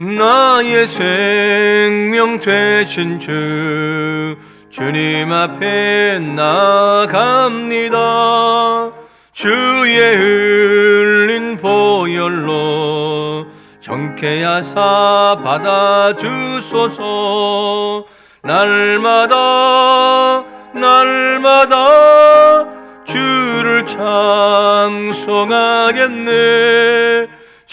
나의 생명 되신 주 주님 앞에 나갑니다. 주의 흘린 보혈로 정케하사 받아주소서. 날마다 날마다 주를 찬송하겠네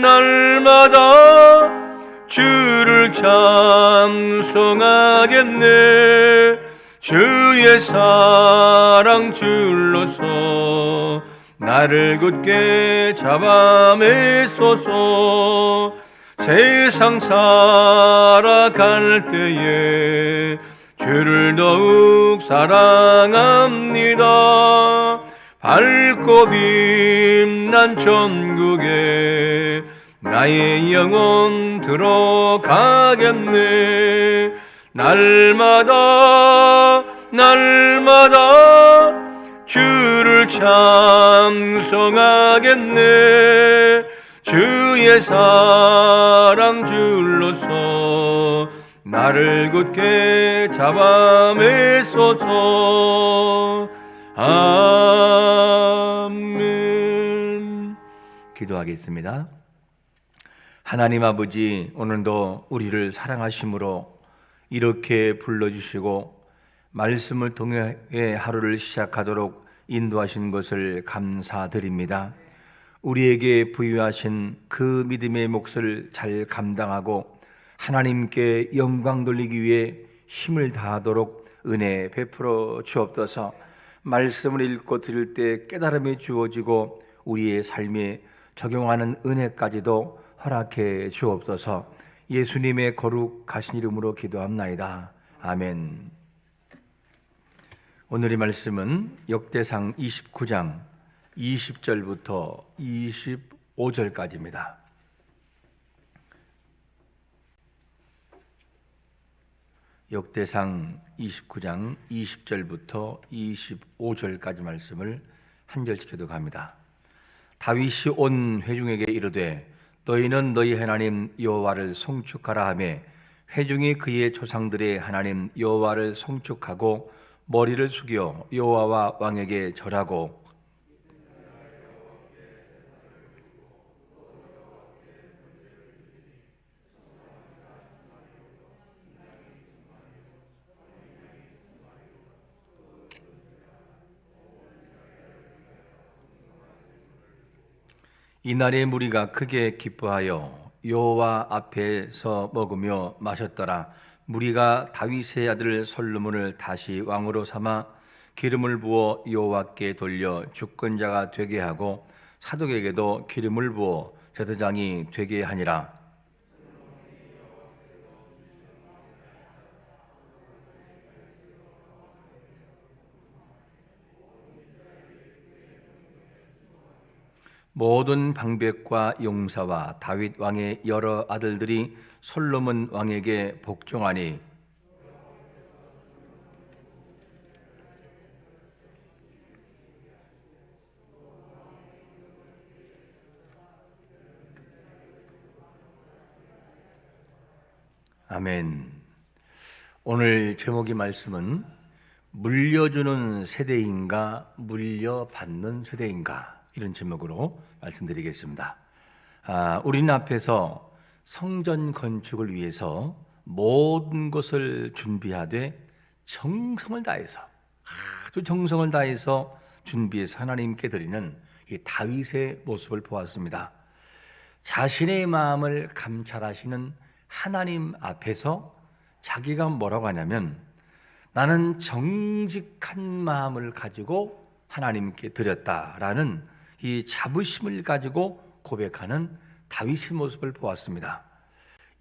날마다 주를 찬송하겠네. 주의 사랑 줄로서 나를 굳게 잡아매소서. 세상 살아갈 때에 주를 더욱 사랑합니다. 밝고 빛난 천국에 나의 영혼 들어가겠네. 날마다 날마다 주를 찬송하겠네. 주의 사랑 줄로서 나를 굳게 잡아 매소서. 아멘. 기도하겠습니다. 하나님 아버지, 오늘도 우리를 사랑하심으로 이렇게 불러주시고 말씀을 통해 하루를 시작하도록 인도하신 것을 감사드립니다. 우리에게 부여하신 그 믿음의 몫을 잘 감당하고 하나님께 영광 돌리기 위해 힘을 다하도록 은혜 베풀어 주옵소서 말씀을 읽고 들을 때 깨달음이 주어지고 우리의 삶에 적용하는 은혜까지도 허락해 주옵소서 예수님의 거룩하신 이름으로 기도합나이다. 아멘. 오늘의 말씀은 역대상 29장 20절부터 25절까지입니다. 역대상 29장 20절부터 25절까지 말씀을 한 절씩 해독합니다. 다윗이 온 회중에게 이르되 너희는 너희 하나님 여호와를 송축하라 하매 회중이 그의 조상들의 하나님 여호와를 송축하고 머리를 숙여 여호와와 왕에게 절하고 이날의 무리가 크게 기뻐하여 여호와 앞에서 먹으며 마셨더라. 무리가 다윗의 아들 솔로몬을 다시 왕으로 삼아 기름을 부어 여호와께 돌려 주권자가 되게 하고 사독에게도 기름을 부어 제사장이 되게 하니라. 모든 방백과 용사와 다윗 왕의 여러 아들들이 솔로몬 왕에게 복종하니 아멘. 오늘 제목의 말씀은 물려주는 세대인가 물려받는 세대인가 이런 제목으로 말씀드리겠습니다. 아, 우리는 앞에서 성전 건축을 위해서 모든 것을 준비하되 정성을 다해서 아주 정성을 다해서 준비해서 하나님께 드리는 이 다윗의 모습을 보았습니다. 자신의 마음을 감찰하시는 하나님 앞에서 자기가 뭐라고 하냐면 나는 정직한 마음을 가지고 하나님께 드렸다라는 이 자부심을 가지고 고백하는 다윗의 모습을 보았습니다.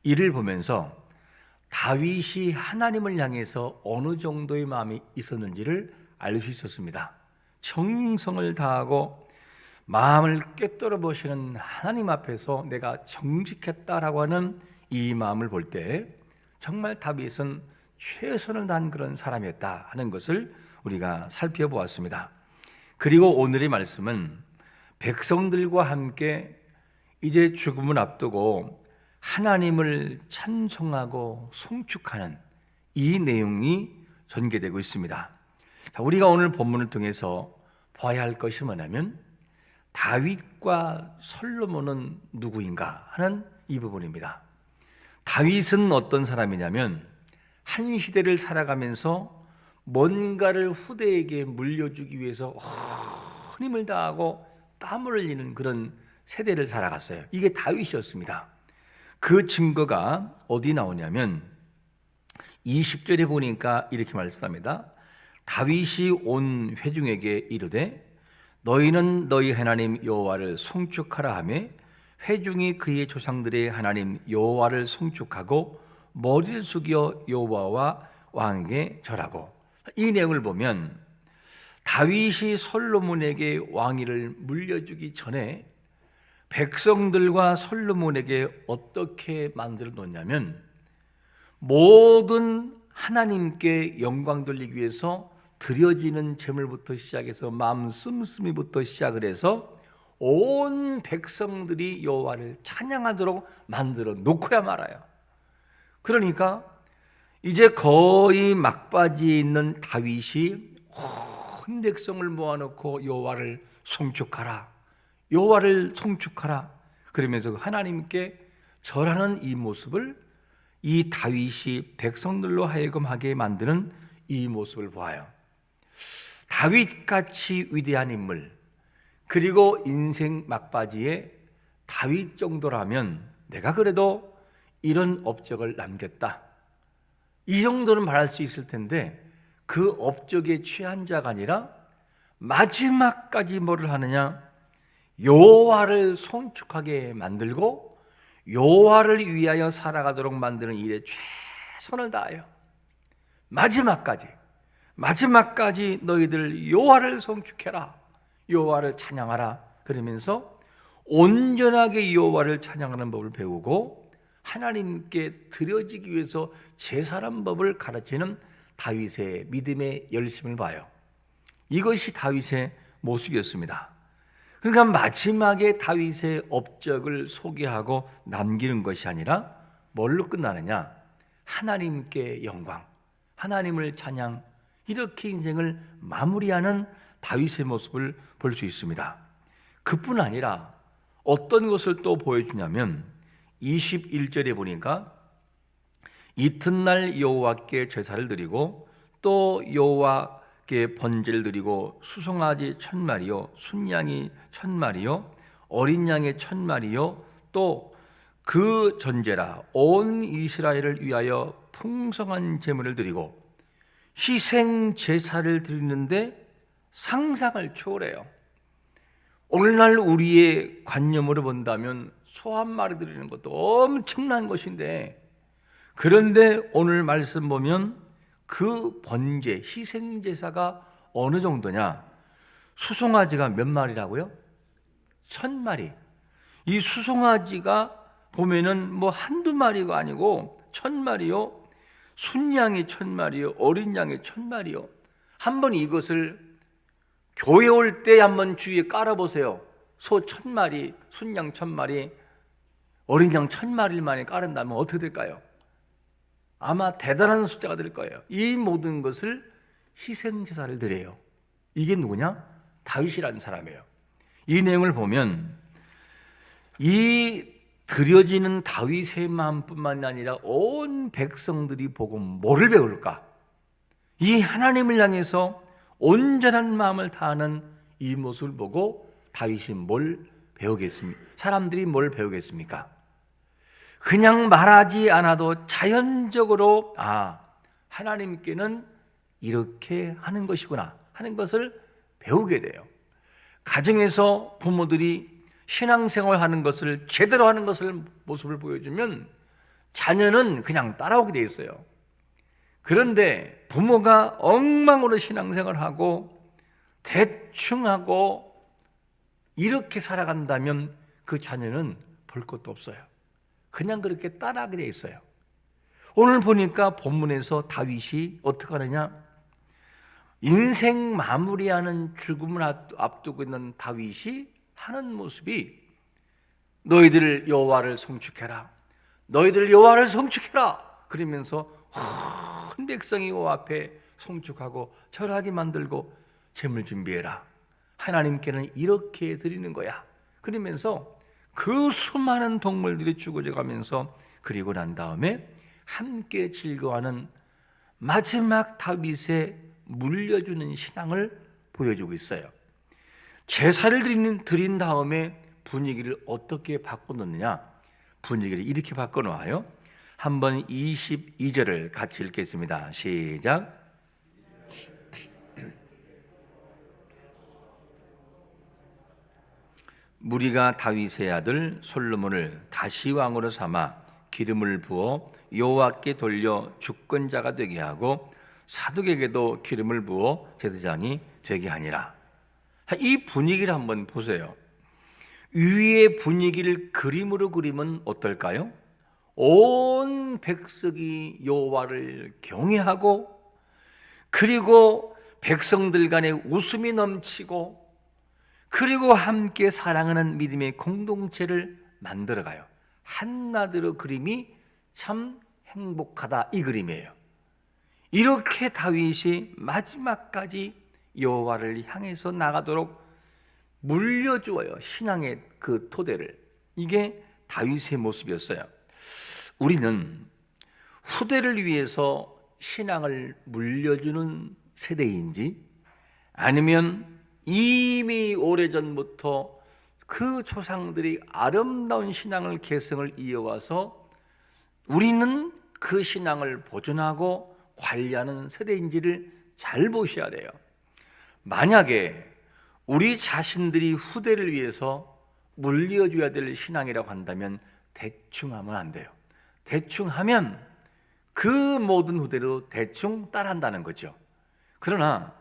이를 보면서 다윗이 하나님을 향해서 어느 정도의 마음이 있었는지를 알 수 있었습니다. 정성을 다하고 마음을 꿰뚫어 보시는 하나님 앞에서 내가 정직했다라고 하는 이 마음을 볼 때 정말 다윗은 최선을 다한 그런 사람이었다 하는 것을 우리가 살펴보았습니다. 그리고 오늘의 말씀은 백성들과 함께 이제 죽음을 앞두고 하나님을 찬송하고 송축하는 이 내용이 전개되고 있습니다. 자, 우리가 오늘 본문을 통해서 봐야 할 것이 뭐냐면 다윗과 솔로몬은 누구인가 하는 이 부분입니다. 다윗은 어떤 사람이냐면 한 시대를 살아가면서 뭔가를 후대에게 물려주기 위해서 큰 힘을 다하고 땀을 흘리는 그런 세대를 살아갔어요. 이게 다윗이었습니다. 그 증거가 어디 나오냐면 20절에 보니까 이렇게 말씀합니다. 다윗이 온 회중에게 이르되 너희는 너희 하나님 여호와를 송축하라 하며 회중이 그의 조상들의 하나님 여호와를 송축하고 머리를 숙여 여호와와 왕에게 절하고 이 내용을 보면 다윗이 솔로몬에게 왕위를 물려주기 전에 백성들과 솔로몬에게 어떻게 만들어 놓냐면 모든 하나님께 영광 돌리기 위해서 드려지는 제물부터 시작해서 마음 씀씀이부터 시작을 해서 온 백성들이 여호와를 찬양하도록 만들어 놓고야 말아요. 그러니까 이제 거의 막바지에 있는 다윗이 온 백성을 모아놓고 여호와를 송축하라, 여호와를 송축하라. 그러면서 하나님께 절하는 이 모습을 이 다윗이 백성들로 하여금 하게 만드는 이 모습을 보아요. 다윗같이 위대한 인물, 그리고 인생 막바지에 다윗 정도라면 내가 그래도 이런 업적을 남겼다. 이 정도는 말할 수 있을 텐데 그 업적에 취한 자가 아니라 마지막까지 뭐를 하느냐? 여호와를 송축하게 만들고 여호와를 위하여 살아가도록 만드는 일에 최선을 다하여 마지막까지 마지막까지 너희들 여호와를 송축해라. 여호와를 찬양하라. 그러면서 온전하게 여호와를 찬양하는 법을 배우고 하나님께 드려지기 위해서 제사란 법을 가르치는 다윗의 믿음의 열심을 봐요. 이것이 다윗의 모습이었습니다. 그러니까 마지막에 다윗의 업적을 소개하고 남기는 것이 아니라 뭘로 끝나느냐? 하나님께 영광, 하나님을 찬양, 이렇게 인생을 마무리하는 다윗의 모습을 볼 수 있습니다. 그뿐 아니라 어떤 것을 또 보여주냐면 21절에 보니까 이튿날 여호와께 제사를 드리고 또 여호와께 번제를 드리고 수송아지 천 마리요 순양이 천 마리요 어린 양의 천 마리요 또 그 전제라 온 이스라엘을 위하여 풍성한 제물을 드리고 희생 제사를 드리는데 상상을 초월해요. 오늘날 우리의 관념으로 본다면 소 한 마리 드리는 것도 엄청난 것인데 그런데 오늘 말씀 보면 그 번제 희생 제사가 어느 정도냐? 수송아지가 몇 마리라고요? 천 마리. 이 수송아지가 보면은 뭐 한두 마리가 아니고 천 마리요. 순양이 천 마리요. 어린 양이 천 마리요. 한번 이것을 교회 올 때 한번 주위에 깔아보세요. 소 천 마리, 순양 천 마리, 어린 양 천 마리를 만에 깔은다면 어떻게 될까요? 아마 대단한 숫자가 될 거예요. 이 모든 것을 희생 제사를 드려요. 이게 누구냐? 다윗이라는 사람이에요. 이 내용을 보면 이 드려지는 다윗의 마음뿐만 아니라 온 백성들이 보고 뭐를 배울까? 이 하나님을 향해서 온전한 마음을 다하는 이 모습을 보고 다윗이 뭘 배우겠습니까? 사람들이 뭘 배우겠습니까? 그냥 말하지 않아도 자연적으로 아 하나님께는 이렇게 하는 것이구나 하는 것을 배우게 돼요. 가정에서 부모들이 신앙생활 하는 것을 제대로 하는 것을 모습을 보여주면 자녀는 그냥 따라오게 돼 있어요. 그런데 부모가 엉망으로 신앙생활 하고 대충 하고 이렇게 살아간다면 그 자녀는 볼 것도 없어요. 그냥 그렇게 따라하게 돼 있어요. 오늘 보니까 본문에서 다윗이 어떻게 하느냐? 인생 마무리하는 죽음을 앞두고 있는 다윗이 하는 모습이 너희들 여호와를 송축해라. 너희들 여호와를 송축해라. 그러면서 큰 백성이 여호와 앞에 송축하고 절하게 만들고 재물 준비해라. 하나님께는 이렇게 드리는 거야. 그러면서 그 수많은 동물들이 죽어져 가면서 그리고 난 다음에 함께 즐거워하는 마지막 다윗의 물려주는 신앙을 보여주고 있어요. 제사를 드린, 드린 다음에 분위기를 어떻게 바꿔놓느냐? 분위기를 이렇게 바꿔놓아요. 한번 22절을 같이 읽겠습니다. 시작. 무리가 다윗의 아들 솔로몬을 다시 왕으로 삼아 기름을 부어 여호와께 돌려 주권자가 되게 하고 사독에게도 기름을 부어 제사장이 되게 하니라. 이 분위기를 한번 보세요. 위의 분위기를 그림으로 그리면 어떨까요? 온 백성이 여호와를 경외하고 그리고 백성들 간에 웃음이 넘치고 그리고 함께 사랑하는 믿음의 공동체를 만들어가요. 한나드로 그림이 참 행복하다 이 그림이에요. 이렇게 다윗이 마지막까지 여호와를 향해서 나가도록 물려주어요. 신앙의 그 토대를. 이게 다윗의 모습이었어요. 우리는 후대를 위해서 신앙을 물려주는 세대인지 아니면 이미 오래전부터 그 조상들이 아름다운 신앙을 계승을 이어와서 우리는 그 신앙을 보존하고 관리하는 세대인지를 잘 보셔야 돼요. 만약에 우리 자신들이 후대를 위해서 물려줘야 될 신앙이라고 한다면 대충 하면 안 돼요. 대충 하면 그 모든 후대로 대충 따라한다는 거죠. 그러나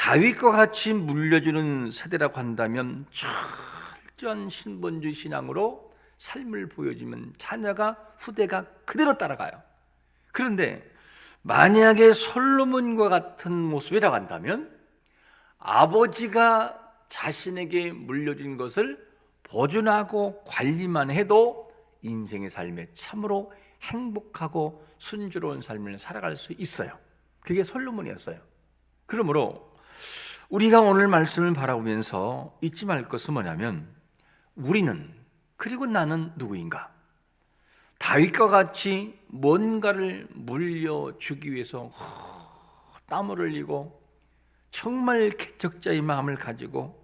다윗과 같이 물려주는 세대라고 한다면 철저한 신본주 신앙으로 삶을 보여주면 자녀가 후대가 그대로 따라가요. 그런데 만약에 솔로몬과 같은 모습이라고 한다면 아버지가 자신에게 물려준 것을 보존하고 관리만 해도 인생의 삶에 참으로 행복하고 순조로운 삶을 살아갈 수 있어요. 그게 솔로몬이었어요. 그러므로 우리가 오늘 말씀을 바라보면서 잊지 말 것은 뭐냐면 우리는 그리고 나는 누구인가? 다윗과 같이 뭔가를 물려주기 위해서 땀을 흘리고 정말 개척자의 마음을 가지고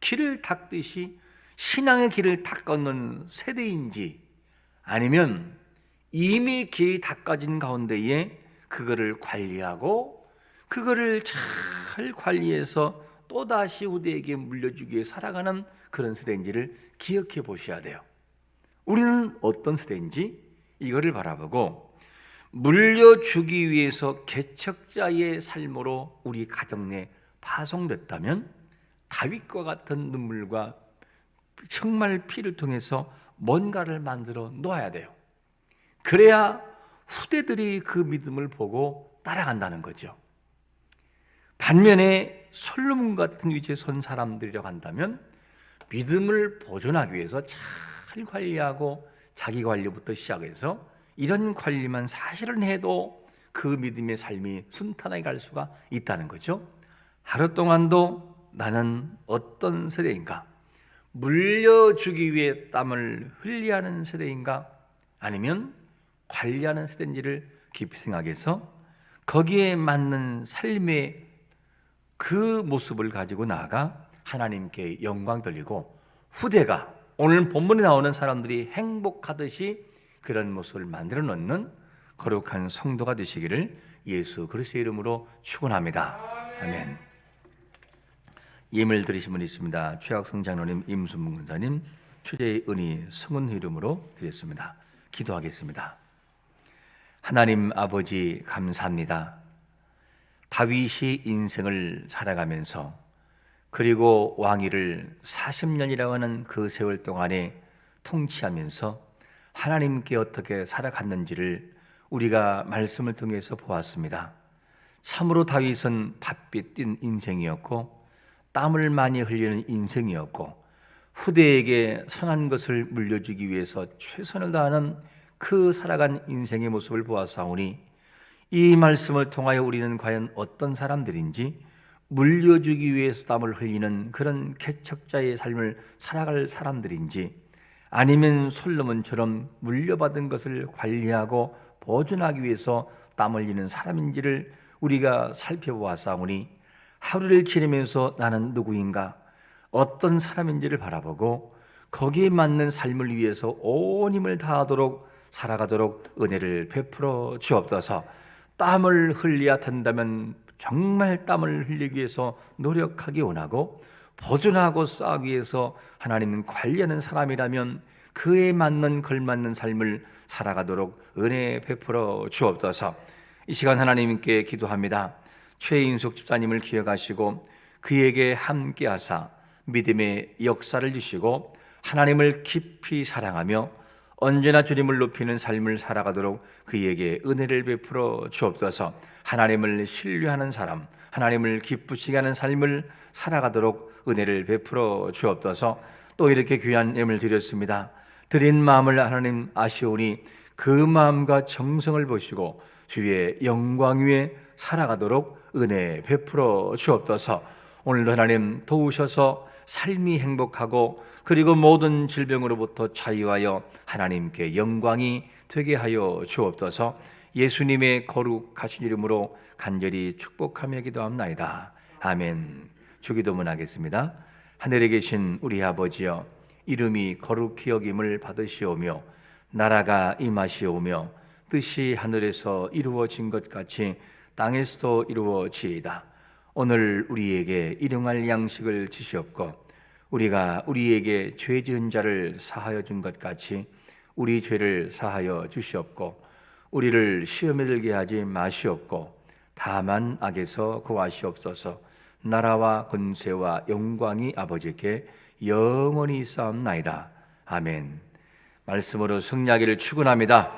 길을 닦듯이 신앙의 길을 닦아놓는 세대인지 아니면 이미 길이 닦아진 가운데에 그거를 관리하고 그거를 잘 관리해서 또다시 후대에게 물려주기 위해 살아가는 그런 세대인지를 기억해 보셔야 돼요. 우리는 어떤 세대인지 이거를 바라보고 물려주기 위해서 개척자의 삶으로 우리 가정 내 파송됐다면 다윗과 같은 눈물과 정말 피를 통해서 뭔가를 만들어 놓아야 돼요. 그래야 후대들이 그 믿음을 보고 따라간다는 거죠. 반면에 솔로몬 같은 위치에 선 사람들이라고 한다면 믿음을 보존하기 위해서 잘 관리하고 자기 관리부터 시작해서 이런 관리만 사실은 해도 그 믿음의 삶이 순탄하게 갈 수가 있다는 거죠. 하루 동안도 나는 어떤 세대인가? 물려주기 위해 땀을 흘리하는 세대인가? 아니면 관리하는 세대인지를 깊이 생각해서 거기에 맞는 삶의 그 모습을 가지고 나아가 하나님께 영광 돌리고 후대가 오늘 본문에 나오는 사람들이 행복하듯이 그런 모습을 만들어 놓는 거룩한 성도가 되시기를 예수 그리스도의 이름으로 축원합니다. 아멘. 예물 드리신 분 있습니다. 최학성 장로님, 임순문 군사님, 추제의 은희 성은 이름으로 드렸습니다. 기도하겠습니다. 하나님 아버지 감사합니다. 다윗이 인생을 살아가면서 그리고 왕위를 40년이라고 하는 그 세월 동안에 통치하면서 하나님께 어떻게 살아갔는지를 우리가 말씀을 통해서 보았습니다. 참으로 다윗은 바삐 뛴 인생이었고 땀을 많이 흘리는 인생이었고 후대에게 선한 것을 물려주기 위해서 최선을 다하는 그 살아간 인생의 모습을 보았사오니 이 말씀을 통하여 우리는 과연 어떤 사람들인지 물려주기 위해서 땀을 흘리는 그런 개척자의 삶을 살아갈 사람들인지 아니면 솔로몬처럼 물려받은 것을 관리하고 보존하기 위해서 땀 흘리는 사람인지를 우리가 살펴보았사오니 하루를 지내면서 나는 누구인가 어떤 사람인지를 바라보고 거기에 맞는 삶을 위해서 온 힘을 다하도록 살아가도록 은혜를 베풀어 주옵소서. 땀을 흘려야 된다면 정말 땀을 흘리기 위해서 노력하기 원하고 보존하고 쌓기 위해서 하나님 관리하는 사람이라면 그에 맞는 걸맞는 삶을 살아가도록 은혜 베풀어 주옵소서. 이 시간 하나님께 기도합니다. 최인숙 집사님을 기억하시고 그에게 함께하사 믿음의 역사를 주시고 하나님을 깊이 사랑하며 언제나 주님을 높이는 삶을 살아가도록 그에게 은혜를 베풀어 주옵소서. 하나님을 신뢰하는 사람, 하나님을 기쁘시게 하는 삶을 살아가도록 은혜를 베풀어 주옵소서. 또 이렇게 귀한 예물 드렸습니다. 드린 마음을 하나님 아시오니 그 마음과 정성을 보시고 주의 영광 위에 살아가도록 은혜 베풀어 주옵소서. 오늘도 하나님 도우셔서 삶이 행복하고 그리고 모든 질병으로부터 자유하여 하나님께 영광이 되게 하여 주옵소서. 예수님의 거룩하신 이름으로 간절히 축복하며 기도합나이다. 아멘. 주기도문 하겠습니다. 하늘에 계신 우리 아버지여 이름이 거룩히 여김을 받으시오며 나라가 임하시오며 뜻이 하늘에서 이루어진 것 같이 땅에서도 이루어지이다. 오늘 우리에게 일용할 양식을 주시옵고 우리가 우리에게 죄 지은 자를 사하여 준 것 같이 우리 죄를 사하여 주시옵고 우리를 시험에 들게 하지 마시옵고 다만 악에서 구하시옵소서. 나라와 권세와 영광이 아버지께 영원히 쌓옵나이다. 아멘. 말씀으로 승리하기를 축원합니다.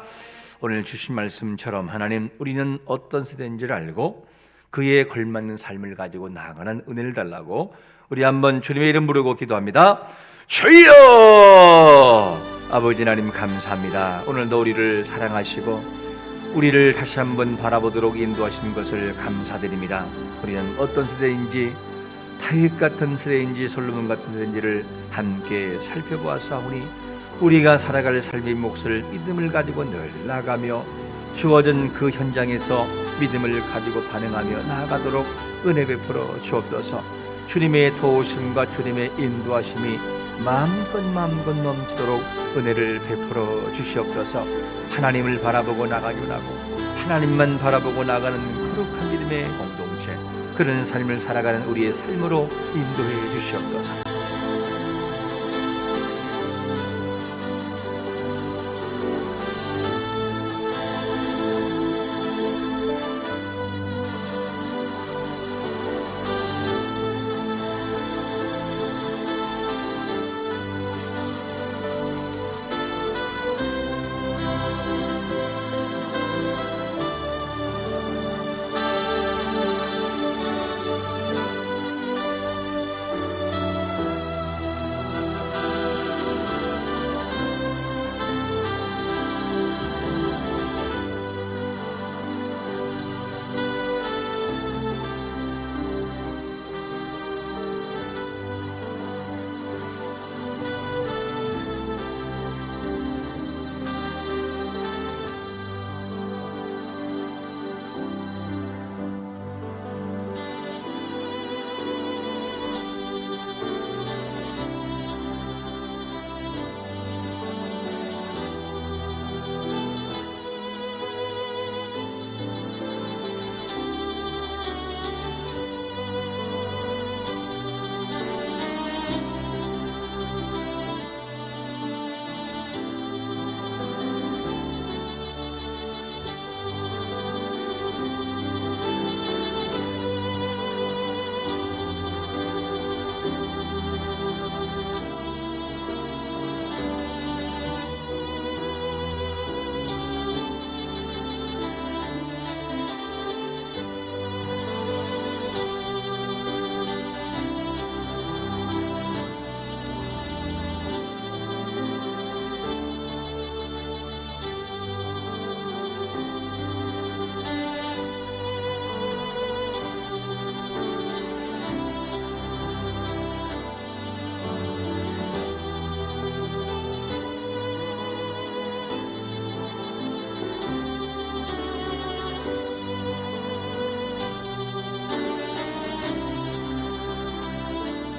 오늘 주신 말씀처럼 하나님 우리는 어떤 세대인지를 알고 그에 걸맞는 삶을 가지고 나아가는 은혜를 달라고 우리 한번 주님의 이름 부르고 기도합니다. 주여! 아버지 하나님 감사합니다. 오늘도 우리를 사랑하시고 우리를 다시 한번 바라보도록 인도하신 것을 감사드립니다. 우리는 어떤 세대인지 다윗 같은 세대인지 솔로몬 같은 세대인지를 함께 살펴보았사오니 우리가 살아갈 삶의 몫을 믿음을 가지고 늘 나가며 주어진 그 현장에서 믿음을 가지고 반응하며 나아가도록 은혜 베풀어 주옵소서. 주님의 도우심과 주님의 인도하심이 마음껏 마음껏 넘치도록 은혜를 베풀어 주시옵소서. 하나님을 바라보고 나가기 원하고 하나님만 바라보고 나가는 거룩한 믿음의 공동체 그런 삶을 살아가는 우리의 삶으로 인도해 주시옵소서.